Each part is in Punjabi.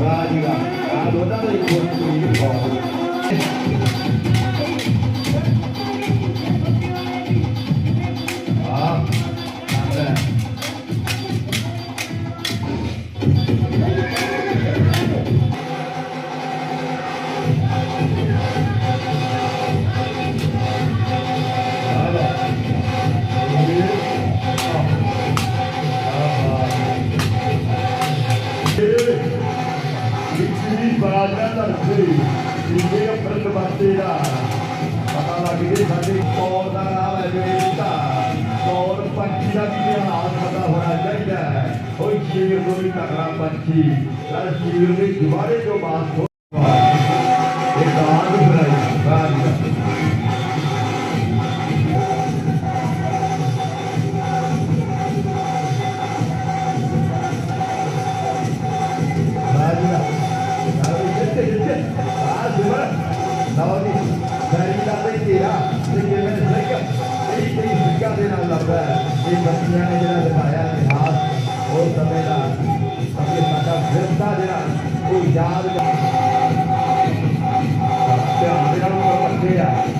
và như là đã đón đáp lên quân của những ਵੀ ਹਾਲ ਪਤਾ ਹੋਣਾ ਚਾਹੀਦਾ ਹੈ ਕੋਈ ਸ਼ੀਰ ਕੋਈ ਤਗੜਾ ਪੰਛੀ ਹਰ ਸ਼ੀਰ ਦੇ ਦੁਆਰੇ ਜੋ ਬਾਤ ਹੋ ਇਹ ਦਾਦ ਬਣਾਈ ਸਿੱਕਾ ਇਹ ਬੱਚਿਆਂ ਨੇ ਜਿਹੜਾ ਦਿਖਾਇਆ ਇਤਿਹਾਸ, ਉਹ ਸਮੇਂ ਦਾ ਅੱਗੇ ਸਾਡਾ ਵਿਰਸਾ ਜਿਹੜਾ, ਉਹ ਯਾਦ ਧਿਆਨ ਦੇ ਨਾਲ ਉਹ ਆ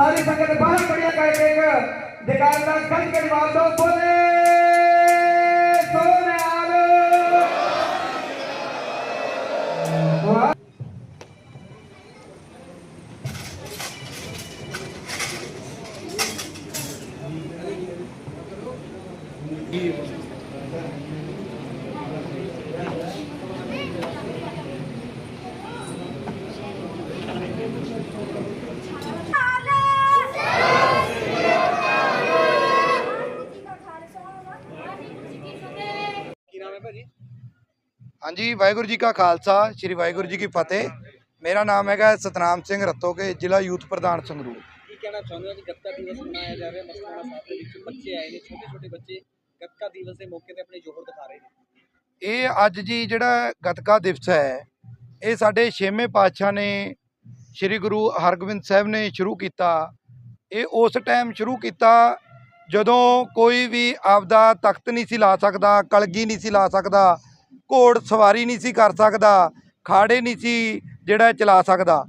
ਸਾਰੀ ਸੰਗਤ ਬਾਹਰ ਖੜੀਆਂ ਕਰਕੇ ਇੱਕ ਜਗਾਰ ਦਾ ਕੱਢ ਕੇ ਜਵਾਬ ਦਿਓ ਬੋਲੇ ਹਾਂਜੀ ਵਾਹਿਗੁਰੂ ਜੀ ਕਾ ਖਾਲਸਾ ਸ੍ਰੀ ਵਾਹਿਗੁਰੂ ਜੀ ਕੀ ਫਤਿਹ। ਮੇਰਾ ਨਾਮ ਹੈਗਾ ਸਤਨਾਮ ਸਿੰਘ ਰਤੋਕੇ ਜ਼ਿਲ੍ਹਾ ਯੂਥ ਪ੍ਰਧਾਨ ਸੰਗਰੂਰ। ਕੀ ਕਹਿਣਾ ਚਾਹੁੰਦੇ ਹੋ ਜੀ? ਗੱਤਕਾ ਦਿਵਸ ਮਨਾਇਆ ਜਾ ਰਿਹਾ ਮਸਤਾਨਾ ਸਾਹਿਬ ਦੇ ਵਿੱਚ। ਬੱਚੇ ਆਏ ਨੇ ਛੋਟੇ ਛੋਟੇ ਬੱਚੇ ਗੱਤਕਾ ਦਿਵਸ ਦੇ ਮੌਕੇ ਤੇ ਆਪਣੇ ਜੋਹਰ ਦਿਖਾ ਰਹੇ ਨੇ। ਇਹ ਅੱਜ ਜੀ ਜਿਹੜਾ ਗਤਕਾ ਦਿਵਸ ਹੈ ਇਹ ਸਾਡੇ ਛੇਵੇਂ ਪਾਤਸ਼ਾਹ ਨੇ ਸ੍ਰੀ ਗੁਰੂ ਹਰਗੋਬਿੰਦ ਸਾਹਿਬ ਨੇ ਸ਼ੁਰੂ ਕੀਤਾ। ਇਹ ਉਸ ਟਾਈਮ ਸ਼ੁਰੂ ਕੀਤਾ ਜਦੋਂ ਕੋਈ ਵੀ ਆਪਦਾ ਤਖਤ ਨਹੀਂ ਸੀ ਲਾ ਸਕਦਾ ਕਲਗੀ ਨਹੀਂ ਸੀ ਲਾ ਸਕਦਾ ਘੋੜ ਸਵਾਰੀ ਨਹੀਂ ਸੀ ਕਰ ਸਕਦਾ, ਖਾੜੇ ਨਹੀਂ ਸੀ ਜਿਹੜਾ ਚਲਾ ਸਕਦਾ।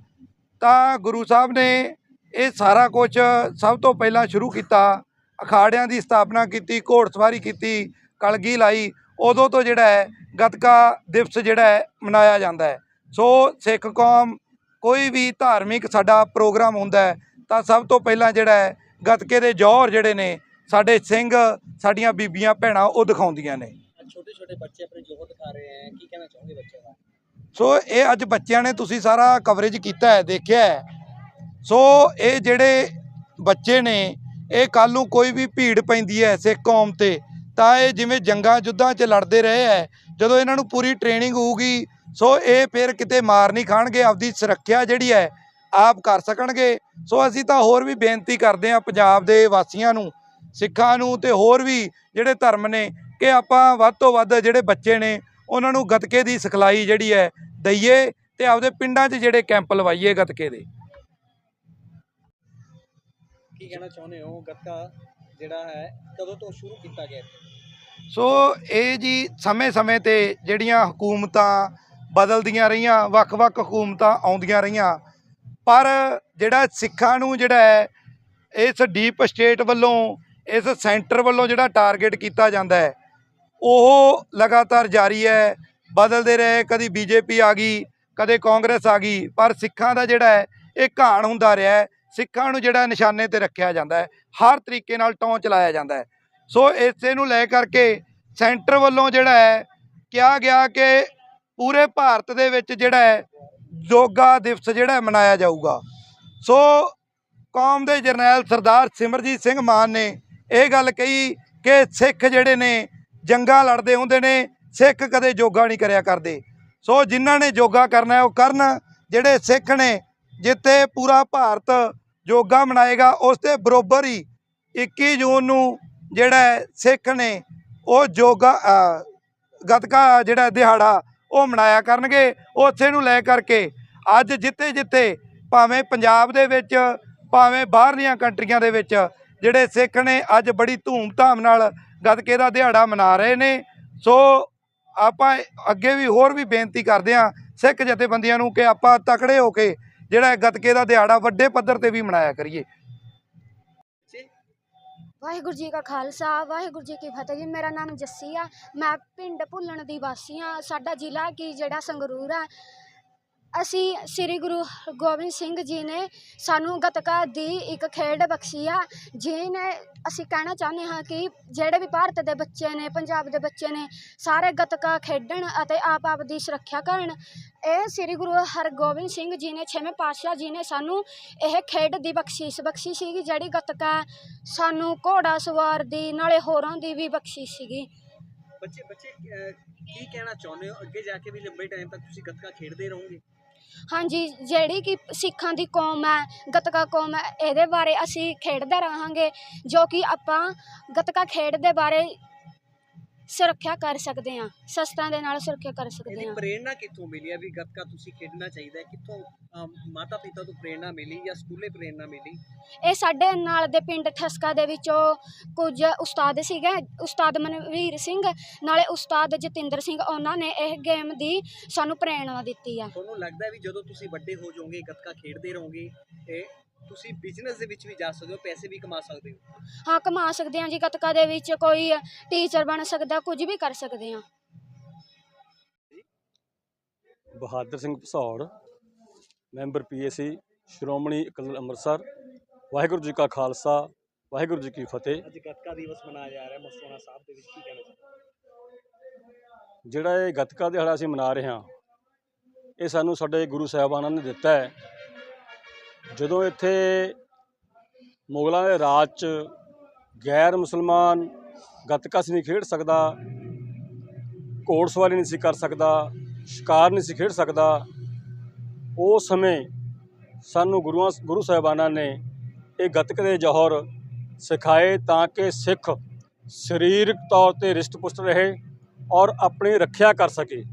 ਤਾਂ ਗੁਰੂ ਸਾਹਿਬ ਨੇ ਇਹ ਸਾਰਾ ਕੁਝ ਸਭ ਤੋਂ ਪਹਿਲਾਂ ਸ਼ੁਰੂ ਕੀਤਾ। ਅਖਾੜਿਆਂ ਦੀ ਸਥਾਪਨਾ ਕੀਤੀ, ਘੋੜ ਸਵਾਰੀ ਕੀਤੀ, ਕਲਗੀ ਲਾਈ। ਉਦੋਂ ਤੋਂ ਜਿਹੜਾ ਹੈ, ਗੱਤਕਾ ਦਿਵਸ ਜਿਹੜਾ ਹੈ, ਮਨਾਇਆ ਜਾਂਦਾ ਹੈ। ਸੋ ਸਿੱਖ ਕੌਮ ਕੋਈ ਵੀ ਧਾਰਮਿਕ ਸਾਡਾ ਪ੍ਰੋਗਰਾਮ ਹੁੰਦਾ ਹੈ, ਤਾਂ ਸਭ ਤੋਂ ਪਹਿਲਾਂ ਜਿਹੜਾ ਹੈ, ਗੱਤਕੇ ਦੇ ਜੌਹਰ ਜਿਹੜੇ ਨੇ, ਸਾਡੇ ਸਿੰਘ, ਸਾਡੀਆਂ ਬੀਬੀਆਂ, ਭੈਣਾਂ ਉਹ ਦਿਖਾਉਂਦੀਆਂ ਨੇ। ਸੋ ਇਹ ਅੱਜ ਬੱਚਿਆਂ ਨੇ ਤੁਸੀਂ ਸਾਰਾ ਕਵਰੇਜ ਕੀਤਾ ਹੈ, ਦੇਖਿਆ ਹੈ। ਸੋ ਇਹ ਜਿਹੜੇ ਬੱਚੇ ਨੇ, ਇਹ ਕੱਲ ਨੂੰ ਕੋਈ ਵੀ ਭੀੜ ਪੈਂਦੀ ਹੈ ਸਿੱਖ ਕੌਮ ਤੇ, ਤਾਂ ਇਹ ਜਿਵੇਂ ਜੰਗਾਂ ਜੁੱਧਾਂ 'ਚ ਲੜਦੇ ਰਹੇ ਹੈ, ਜਦੋਂ ਇਹਨਾਂ ਨੂੰ ਪੂਰੀ ਟ੍ਰੇਨਿੰਗ ਹੋਊਗੀ, ਸੋ ਇਹ ਫਿਰ ਕਿਤੇ ਮਾਰ ਨਹੀਂ ਖਾਣਗੇ, ਆਪਦੀ ਸੁਰੱਖਿਆ ਜਿਹੜੀ ਹੈ, ਆਪ ਕਰ ਸਕਣਗੇ। ਸੋ ਅਸੀਂ ਤਾਂ ਹੋਰ ਵੀ ਬੇਨਤੀ ਕਰਦੇ ਆ ਪੰਜਾਬ ਦੇ ਵਾਸੀਆਂ ਨੂੰ, ਸਿੱਖਾਂ ਨੂੰ ਤੇ ਹੋਰ ਵੀ ਜਿਹੜੇ ਧਰਮ ਨੇ ਕਿ ਆਪਾਂ ਵੱਧ ਤੋਂ ਵੱਧ ਜਿਹੜੇ ਬੱਚੇ ਨੇ ਉਹਨਾਂ ਨੂੰ ਗਤਕੇ ਦੀ ਸਿਖਲਾਈ ਜਿਹੜੀ ਹੈ ਦਈਏ ਤੇ ਆਪਦੇ ਪਿੰਡਾਂ 'ਚ ਜਿਹੜੇ ਕੈਂਪ ਲਵਾਈਏ ਗਤਕੇ ਦੇ। ਕੀ ਕਹਿਣਾ ਚਾਹੁੰਦੇ ਹੋ? ਗੱਤਕਾ ਜਿਹੜਾ ਹੈ ਕਦੋਂ ਤੋਂ ਸ਼ੁਰੂ ਕੀਤਾ ਗਿਆ? ਸੋ ਇਹ ਜੀ ਸਮੇਂ-ਸਮੇਂ ਤੇ ਜਿਹੜੀਆਂ ਹਕੂਮਤਾਂ ਬਦਲਦੀਆਂ ਰਹੀਆਂ ਵੱਖ-ਵੱਖ ਹਕੂਮਤਾਂ ਆਉਂਦੀਆਂ ਰਹੀਆਂ ਪਰ ਜਿਹੜਾ ਸਿੱਖਾਂ ਨੂੰ ਜਿਹੜਾ ਹੈ ਇਸ ਡੀਪ ਸਟੇਟ ਵੱਲੋਂ ਇਸ ਸੈਂਟਰ ਵੱਲੋਂ ਜਿਹੜਾ ਟਾਰਗੇਟ ਕੀਤਾ ਜਾਂਦਾ ਹੈ ਉਹ ਲਗਾਤਾਰ ਜਾਰੀ ਹੈ। ਬਦਲਦੇ ਰਹੇ, ਕਦੀ ਬੀਜੇਪੀ ਆ ਗਈ, ਕਦੇ ਕਾਂਗਰਸ ਆ ਗਈ। ਪਰ ਸਿੱਖਾਂ ਦਾ ਜਿਹੜਾ ਹੈ, ਇਹ ਘਾਣ ਹੁੰਦਾ ਰਿਹਾ ਹੈ। ਸਿੱਖਾਂ ਨੂੰ ਜਿਹੜਾ ਨਿਸ਼ਾਨੇ ਤੇ ਰੱਖਿਆ ਜਾਂਦਾ ਹੈ, ਹਰ ਤਰੀਕੇ ਨਾਲ ਟੌਂ ਚਲਾਇਆ ਜਾਂਦਾ ਹੈ। ਸੋ ਇਸੇ ਨੂੰ ਲੈ ਕਰਕੇ ਸੈਂਟਰ ਵੱਲੋਂ ਜਿਹੜਾ ਹੈ, ਕਿਹਾ ਗਿਆ ਕਿ ਪੂਰੇ ਭਾਰਤ ਦੇ ਵਿੱਚ ਜਿਹੜਾ ਹੈ, ਯੋਗਾ ਦਿਵਸ ਜਿਹੜਾ ਮਨਾਇਆ ਜਾਊਗਾ। ਸੋ ਕੌਮ ਦੇ ਜਰਨੈਲ ਸਰਦਾਰ ਸਿਮਰਜੀਤ ਸਿੰਘ ਮਾਨ ਨੇ ਇਹ ਗੱਲ ਕਹੀ ਕਿ ਸਿੱਖ ਜਿਹੜੇ ਨੇ ਜੰਗਾਂ ਲੜਦੇ ਹੁੰਦੇ ਨੇ, ਸਿੱਖ ਕਦੇ ਯੋਗਾ ਨਹੀਂ ਕਰਿਆ ਕਰਦੇ। ਸੋ ਜਿਨ੍ਹਾਂ ਨੇ ਯੋਗਾ ਕਰਨਾ ਹੈ, ਉਹ ਕਰਨ, ਜਿਹੜੇ ਸਿੱਖ ਨੇ, ਜਿੱਥੇ ਪੂਰਾ ਭਾਰਤ ਯੋਗਾ ਮਨਾਏਗਾ, ਉਸ ਦੇ ਬਰੋਬਰ ਹੀ 21 ਜੂਨ ਨੂੰ ਜਿਹੜਾ ਸਿੱਖ ਨੇ ਉਹ ਯੋਗਾ ਗਤਕਾ ਜਿਹੜਾ ਦਿਹਾੜਾ ਉਹ ਮਨਾਇਆ ਕਰਨਗੇ। ਉਸੇ ਨੂੰ ਲੈ ਕਰਕੇ ਅੱਜ ਜਿੱਥੇ ਜਿੱਥੇ ਭਾਵੇਂ ਪੰਜਾਬ ਦੇ ਵਿੱਚ, ਭਾਵੇਂ ਬਾਹਰਲੀਆਂ ਕੰਟਰੀਆਂ ਦੇ ਵਿੱਚ, ਜਿਹੜੇ ਸਿੱਖ ਨੇ ਅੱਜ ਬੜੀ ਧੂਮ-ਧਾਮ ਨਾਲ ਗੱਤਕੇ ਦਾ ਦਿਹਾੜਾ ਮਨਾ ਰਹੇ ਨੇ। ਸੋ ਆਪਾਂ ਅੱਗੇ ਵੀ ਹੋਰ ਵੀ ਬੇਨਤੀ ਕਰਦੇ ਹਾਂ ਸਿੱਖ ਜਥੇਬੰਦੀਆਂ ਨੂੰ ਕਿ ਆਪਾਂ ਤਕੜੇ ਹੋ ਕੇ ਜਿਹੜਾ ਇਹ ਗੱਤਕੇ ਦਾ ਦਿਹਾੜਾ ਵੱਡੇ ਪੱਧਰ ਤੇ ਵੀ ਮਨਾਇਆ ਕਰੀਏ। ਵਾਹਿਗੁਰੂ ਜੀ ਕਾ ਖਾਲਸਾ, ਵਾਹਿਗੁਰੂ ਜੀ ਕੀ ਫਤਿਹ ਜੀ। ਮੇਰਾ ਨਾਮ ਜੱਸੀ ਆ। ਮੈਂ ਪਿੰਡ ਭੁੱਲਣ ਦੀ ਵਾਸੀ ਆ ਸਾਡਾ ਜ਼ਿਲ੍ਹਾ ਕੀ, ਜਿਹੜਾ ਸੰਗਰੂਰ ਆ। ਅਸੀਂ ਸ੍ਰੀ ਗੁਰੂ ਗੋਬਿੰਦ ਸਿੰਘ ਜੀ ਨੇ ਸਾਨੂੰ ਗੱਤਕਾ ਦੀ ਇੱਕ ਖੇਡ ਬਖਸ਼ੀ ਆ, ਜਿਹਨੇ ਅਸੀਂ ਕਹਿਣਾ ਚਾਹੁੰਦੇ ਹਾਂ ਕਿ ਜਿਹੜੇ ਵੀ ਭਾਰਤ ਦੇ ਬੱਚੇ ਨੇ, ਪੰਜਾਬ ਦੇ ਬੱਚੇ ਨੇ, ਸਾਰੇ ਗੱਤਕਾ ਖੇਡਣ ਅਤੇ ਆਪ ਆਪ ਦੀ ਸੁਰੱਖਿਆ ਕਰਨ, ਇਹ ਸ੍ਰੀ ਗੁਰੂ ਹਰਗੋਬਿੰਦ ਸਿੰਘ ਜੀ ਨੇ, ਛੇਵੇਂ ਪਾਤਸ਼ਾਹ ਜੀ ਨੇ ਸਾਨੂੰ ਇਹ ਖੇਡ ਦੀ ਬਖਸ਼ਿਸ਼ ਬਖਸ਼ੀ ਸੀਗੀ, ਜਿਹੜੀ ਗੱਤਕਾ ਸਾਨੂੰ ਘੋੜਾ ਸਵਾਰ ਦੀ, ਨਾਲੇ ਹੋਰਾਂ ਦੀ ਵੀ ਬਖਸ਼ਿਸ਼ ਸੀਗੀ। ਬੱਚੇ ਬੱਚੇ ਕੀ ਕਹਿਣਾ ਚਾਹੁੰਦੇ ਹੋ? ਅੱਗੇ ਜਾ ਕੇ ਵੀ ਲੰਬੇ ਟਾਈਮ ਤੱਕ ਤੁਸੀਂ ਗੱਤਕਾ ਖੇਡਦੇ ਰਹੋਗੇ? ਹਾਂਜੀ, ਜਿਹੜੀ ਕਿ ਸਿੱਖਾਂ ਦੀ ਕੌਮ ਹੈ, ਗੱਤਕਾ ਕੌਮ ਹੈ, ਇਹਦੇ ਬਾਰੇ ਅਸੀਂ ਖੇਡਦੇ ਰਹਾਂਗੇ, ਜੋ ਕਿ ਆਪਾਂ ਗੱਤਕਾ ਖੇਡ ਦੇ ਬਾਰੇ ਸੁਰੱਖਿਆ ਕਰ ਸਕਦੇ ਹਾਂ ਸ਼ਸਤਰਾਂ ਦੇ ਨਾਲ ਸੁਰੱਖਿਆ ਕਰ ਸਕਦੇ ਇਹਦੀ ਹਾਂ। ਪ੍ਰੇਰਣਾ ਕਿੱਥੋਂ ਮਿਲੀ ਹੈ ਵੀ ਗੱਤਕਾ ਤੁਸੀਂ ਖੇਡਣਾ ਚਾਹੀਦਾ ਹੈ? ਕਿੱਥੋਂ ਮਾਤਾ ਪਿਤਾ ਤੋਂ ਪ੍ਰੇਰਣਾ ਮਿਲੀ ਜਾਂ ਸਕੂਲੇ ਪ੍ਰੇਰਣਾ ਮਿਲੀ? ਇਹ ਸਾਡੇ ਨਾਲ ਦੇ ਪਿੰਡ ਠਸਕਾ ਦੇ ਵਿੱਚੋਂ ਕੁਝ ਉਸਤਾਦ ਸੀਗੇ ਉਸਤਾਦ ਮਨਵੀਰ ਸਿੰਘ ਨਾਲੇ ਉਸਤਾਦ ਜਤਿੰਦਰ ਸਿੰਘ ਉਹਨਾਂ ਨੇ ਇਹ ਗੇਮ ਦੀ ਸਾਨੂੰ ਪ੍ਰੇਰਣਾ ਦਿੱਤੀ ਆ। ਤੁਹਾਨੂੰ ਲੱਗਦਾ ਹੈ ਵੀ ਜਦੋਂ ਤੁਸੀਂ ਵੱਡੇ ਹੋ ਜਾਓਗੇ ਗੱਤਕਾ ਖੇਡਦੇ ਰਹੋਗੇ ਤੇ ਤੁਸੀਂ ਬਿਜ਼ਨਸ ਦੇ ਵਿੱਚ ਵੀ ਜਾ ਸਕਦੇ ਹੋ ਪੈਸੇ ਵੀ ਕਮਾ ਸਕਦੇ ਹੋ। ਹਾਂ ਕਮਾ ਸਕਦੇ ਹਾਂ ਜੀ ਗੱਤਕਾ ਦੇ ਵਿੱਚ ਕੋਈ ਟੀਚਰ ਬਣ ਸਕਦਾ ਕੁਝ ਵੀ ਕਰ ਸਕਦੇ ਹਾਂ। ਬਹਾਦਰ ਸਿੰਘ ਭਸੌੜ ਮੈਂਬਰ ਪੀਏਸੀ ਸ਼੍ਰੋਮਣੀ ਅਕਾਲੀ ਅੰਮ੍ਰਿਤਸਰ ਵਾਹਿਗੁਰੂ ਜੀ ਕਾ ਖਾਲਸਾ ਵਾਹਿਗੁਰੂ ਜੀ ਕੀ ਫਤਿਹ। ਅੱਜ ਗੱਤਕਾ ਦਿਵਸ ਮਨਾਇਆ ਜਾ ਰਿਹਾ ਮਸਤੋਣਾ ਸਾਹਿਬ ਦੇ ਵਿੱਚ ਕੀ ਕਹਿਣਾ ਚਾਹੁੰਦੇ ਜਿਹੜਾ ਇਹ ਗੱਤਕਾ ਦਿਹਾੜਾ ਅਸੀਂ ਮਨਾ ਰਹੇ ਹਾਂ ਇਹ ਸਾਨੂੰ ਸਾਡੇ ਗੁਰੂ ਸਾਹਿਬਾਨਾਂ ਨੇ ਦਿੱਤਾ ਹੈ। ਜਦੋਂ ਇੱਥੇ ਮੁਗਲਾਂ ਦੇ ਰਾਜ 'ਚ ਗੈਰ ਮੁਸਲਮਾਨ ਗੱਤਕਾ ਸੀ ਨਹੀਂ ਖੇਡ ਸਕਦਾ, ਘੋੜਸਵਾਰੀ ਨਹੀਂ ਸੀ ਕਰ ਸਕਦਾ, ਸ਼ਿਕਾਰ ਨਹੀਂ ਸੀ ਖੇਡ ਸਕਦਾ ਉਸ ਸਮੇਂ ਸਾਨੂੰ ਗੁਰੂਆਂ, ਗੁਰੂ ਸਾਹਿਬਾਨਾਂ ਨੇ ਇਹ ਗੱਤਕ ਦੇ ਜੌਹਰ ਸਿਖਾਏ ਤਾਂ ਕਿ ਸਿੱਖ ਸਰੀਰਕ ਤੌਰ ਤੇ ਰਿਸ਼ਟ ਪੁਸ਼ਟ ਰਹੇ ਔਰ ਆਪਣੀ ਰੱਖਿਆ ਕਰ ਸਕੇ।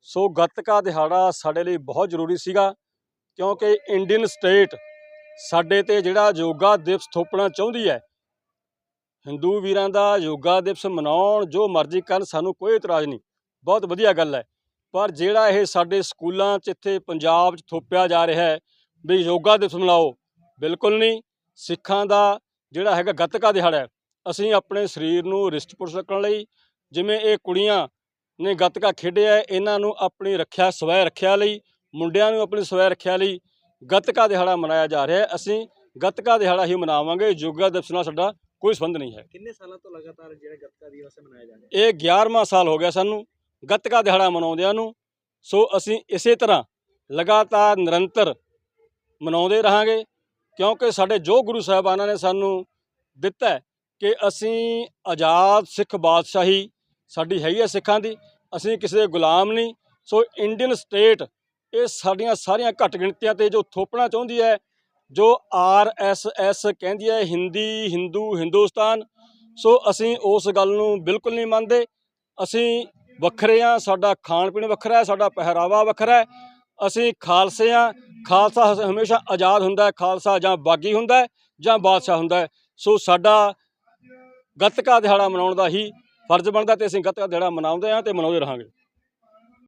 ਸੋ ਗੱਤਕਾ ਦਿਹਾੜਾ ਸਾਡੇ ਲਈ ਬਹੁਤ ਜ਼ਰੂਰੀ ਸੀਗਾ। ਕਿਉਂਕਿ ਇੰਡੀਅਨ ਸਟੇਟ ਸਾਡੇ ਤੇ ਜਿਹੜਾ ਯੋਗਾ ਦਿਵਸ ਥੋਪਣਾ ਚਾਹੁੰਦੀ ਹੈ, ਹਿੰਦੂ ਵੀਰਾਂ ਦਾ ਯੋਗਾ ਦਿਵਸ ਮਨਾਉਣ ਜੋ ਮਰਜ਼ੀ ਕਰਨ ਸਾਨੂੰ ਕੋਈ ਇਤਰਾਜ਼ ਨਹੀਂ, ਬਹੁਤ ਵਧੀਆ ਗੱਲ ਹੈ। ਪਰ ਜਿਹੜਾ ਇਹ ਸਾਡੇ ਸਕੂਲਾਂ 'ਚ ਇੱਥੇ ਪੰਜਾਬ 'ਚ ਥੋਪਿਆ ਜਾ ਰਿਹਾ ਹੈ ਵੀ ਯੋਗਾ ਦਿਵਸ ਮਨਾਓ, ਬਿਲਕੁਲ ਨਹੀਂ। ਸਿੱਖਾਂ ਦਾ ਜਿਹੜਾ ਹੈਗਾ ਗੱਤਕਾ ਦਿਹਾੜਾ ਹੈ, ਅਸੀਂ ਆਪਣੇ ਸਰੀਰ ਨੂੰ ਰਿਸ਼ਟ ਪੁਸ਼ਟ ਰੱਖਣ ਲਈ ਜਿਵੇਂ ਇਹ ਕੁੜੀਆਂ ਨੇ ਗੱਤਕਾ ਖੇਡਿਆ ਇਹਨਾਂ ਨੂੰ ਆਪਣੀ ਰੱਖਿਆ ਸਵੈ ਰੱਖਿਆ ਲਈ ਮੁੰਡਿਆਂ ਨੂੰ ਆਪਣੀ ਸਵੈ ਰੱਖਿਆ ਲਈ ਗੱਤਕਾ ਦਿਹਾੜਾ ਮਨਾਇਆ ਜਾ ਰਿਹਾ ਹੈ। ਅਸੀਂ ਗੱਤਕਾ ਦਿਹਾੜਾ ਹੀ ਮਨਾਵਾਂਗੇ। ਯੋਗਾ ਦਿਵਸ ਨਾਲ ਸਾਡਾ ਕੋਈ ਸੰਬੰਧ ਨਹੀਂ ਹੈ। ਕਿੰਨੇ ਸਾਲਾਂ ਤੋਂ ਲਗਾਤਾਰ ਜਿਹੜਾ ਗੱਤਕਾ ਦਿਵਸ ਮਨਾਇਆ ਜਾ ਰਿਹਾ ਇਹ 11ਵਾਂ ਸਾਲ ਹੋ ਗਿਆ ਸਾਨੂੰ ਗੱਤਕਾ ਦਿਹਾੜਾ ਮਨਾਉਂਦਿਆਂ ਨੂੰ। ਸੋ ਅਸੀਂ ਇਸੇ ਤਰ੍ਹਾਂ ਲਗਾਤਾਰ ਨਿਰੰਤਰ ਮਨਾਉਂਦੇ ਰਹਾਂਗੇ ਕਿਉਂਕਿ ਸਾਡੇ ਜੋ ਗੁਰੂ ਸਾਹਿਬਾਨਾਂ ਨੇ ਸਾਨੂੰ ਦਿੱਤਾ ਹੈ ਕਿ ਅਸੀਂ ਆਜ਼ਾਦ ਸਿੱਖ ਬਾਦਸ਼ਾਹੀ ਸਾਡੀ ਹੈਗੀ ਹੈ ਸਿੱਖਾਂ ਦੀ। ਅਸੀਂ ਕਿਸੇ ਦੇ ਗੁਲਾਮ ਨਹੀਂ। ਸੋ ਇੰਡੀਅਨ ਸਟੇਟ ਇਹ ਸਾਡੀਆਂ ਸਾਰੀਆਂ ਘੱਟ ਗਿਣਤੀਆਂ ਤੇ ਜੋ ਥੋਪਣਾ ਚਾਹੁੰਦੀ ਹੈ, ਜੋ ਆਰ ਐਸ ਐਸ ਕਹਿੰਦੀ ਹੈ, ਹਿੰਦੀ, ਹਿੰਦੂ, ਹਿੰਦੁਸਤਾਨ, ਸੋ ਅਸੀਂ ਉਸ ਗੱਲ ਨੂੰ ਬਿਲਕੁਲ ਨਹੀਂ ਮੰਨਦੇ। ਅਸੀਂ ਵੱਖਰੇ ਹਾਂ, ਸਾਡਾ ਖਾਣ ਪੀਣ ਵੱਖਰਾ ਹੈ, ਸਾਡਾ ਪਹਿਰਾਵਾ ਵੱਖਰਾ ਹੈ। ਅਸੀਂ ਖਾਲਸੇ ਹਾਂ, ਖਾਲਸਾ ਹਮੇਸ਼ਾ ਆਜ਼ਾਦ ਹੁੰਦਾ ਖਾਲਸਾ ਜਾਂ ਬਾਗੀ ਹੁੰਦਾ ਜਾਂ ਬਾਦਸ਼ਾਹ ਹੁੰਦਾ ਸੋ ਸਾਡਾ ਗੱਤਕਾ ਦਿਹਾੜਾ ਮਨਾਉਣ ਦਾ ਹੀ ਫਰਜ਼ ਬਣਦਾ ਤੇ ਅਸੀਂ ਗੱਤਕਾ ਦਿਹਾੜਾ ਮਨਾਉਂਦੇ ਹਾਂ ਤੇ ਮਨਾਉਂਦੇ ਰਹਾਂਗੇ।